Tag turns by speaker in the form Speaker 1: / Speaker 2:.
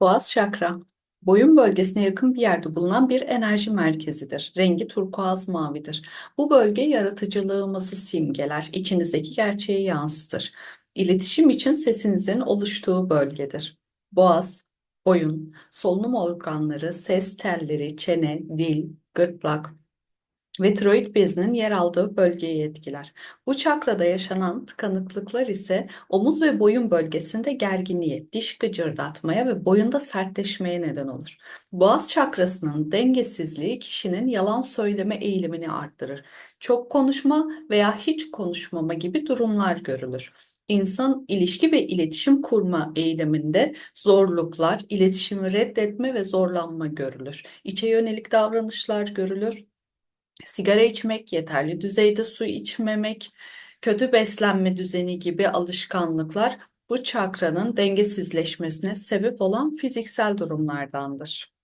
Speaker 1: Boğaz çakra, boyun bölgesine yakın bir yerde bulunan bir enerji merkezidir. Rengi turkuaz mavidir. Bu bölge yaratıcılığımızı simgeler, içinizdeki gerçeği yansıtır. İletişim için sesinizin oluştuğu bölgedir. Boğaz, boyun, solunum organları, ses telleri, çene, dil, gırtlak, ve tiroid bezinin yer aldığı bölgeyi etkiler. Bu çakrada yaşanan tıkanıklıklar ise omuz ve boyun bölgesinde gerginliğe, diş gıcırdatmaya ve boyunda sertleşmeye neden olur. Boğaz çakrasının dengesizliği kişinin yalan söyleme eğilimini arttırır. Çok konuşma veya hiç konuşmama gibi durumlar görülür. İnsan ilişki ve iletişim kurma eyleminde zorluklar, iletişimi reddetme ve zorlanma görülür. İçe yönelik davranışlar görülür sigara içmek, yeterli düzeyde su içmemek, kötü beslenme düzeni gibi alışkanlıklar bu çakranın dengesizleşmesine sebep olan fiziksel durumlardandır.